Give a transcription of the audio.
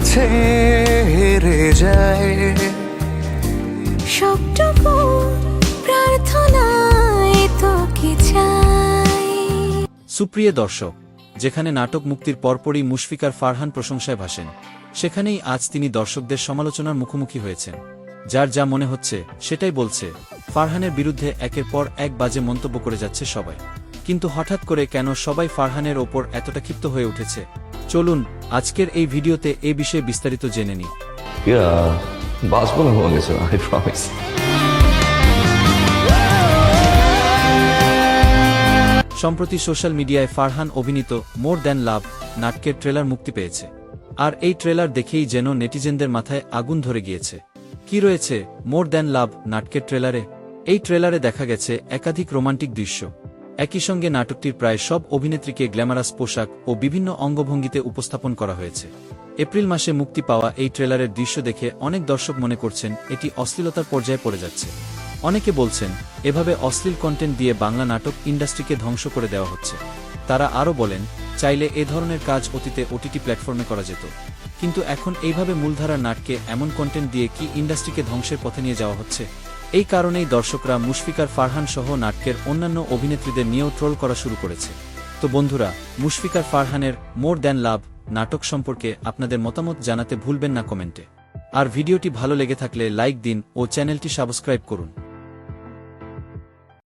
কাছে হেরে যায়। সবটুকু প্রার্থনায় তোকে চাই। সুপ্রিয় দর্শক যেখানে নাটক মুক্তির পরপরই মুশফিকার ফারহান প্রশংসায় ভাসেন সেখানেই আজ তিনি দর্শকদের সমালোচনার মুখোমুখি হয়েছেন। যার যা মনে হচ্ছে সেটাই বলছে ফারহানের বিরুদ্ধে একের পর এক বাজে মন্তব্য করে যাচ্ছে সবাই। কিন্তু হঠাৎ করে কেন সবাই ফারহানের ওপর এতটা ক্ষিপ্ত হয়ে উঠেছে? চলুন আজকের এই ভিডিওতে এ বিষয়ে বিস্তারিত জেনে নিই। সম্প্রতি সোশ্যাল মিডিয়ায় ফারহান অভিনীত মোর দ্যান লাভ নাটকের ট্রেলার মুক্তি পেয়েছে। আর এই ট্রেলার দেখেই যেন নেটিজেনদের মাথায় আগুন ধরে গিয়েছে। কি রয়েছে মোর দ্যান লাভ নাটকের ট্রেলারে? এই ট্রেলারে দেখা গেছে একাধিক রোমান্টিক দৃশ্য। একই সঙ্গে নাটকটির প্রায় সব অভিনেত্রীকে গ্ল্যামারাস পোশাক ও বিভিন্ন অঙ্গভঙ্গিতে উপস্থাপন করা হয়েছে। এপ্রিল মাসে মুক্তি পাওয়া এই ট্রেলারের দৃশ্য দেখে অনেক দর্শক মনে করছেন এটি অশ্লীলতার পর্যায়ে পড়ে যাচ্ছে। অনেকে বলছেন, এভাবে অশ্লীল কন্টেন্ট দিয়ে বাংলা নাটক ইন্ডাস্ট্রিকে ধ্বংস করে দেওয়া হচ্ছে। তারা আরও বলেন, চাইলে এ ধরনের কাজ অতীতে ওটিটি প্ল্যাটফর্মে করা যেত। কিন্তু এখন এইভাবে মূলধারার নাটকে এমন কন্টেন্ট দিয়ে কি ইন্ডাস্ট্রিকে ধ্বংসের পথে নিয়ে যাওয়া হচ্ছে? এই কারণেই দর্শকরা মুশফিকার ফারহান সহ নাটকের অন্যান্য অভিনেত্রীদের নিয়েও ট্রোল করা শুরু করেছে। তো বন্ধুরা, মুশফিকার ফারহানের মোর দ্যান লাভ নাটক সম্পর্কে আপনাদের মতামত জানাতে ভুলবেন না কমেন্টে। আর ভিডিওটি ভালো লেগে থাকলে লাইক দিন ও চ্যানেলটি সাবস্ক্রাইব করুন।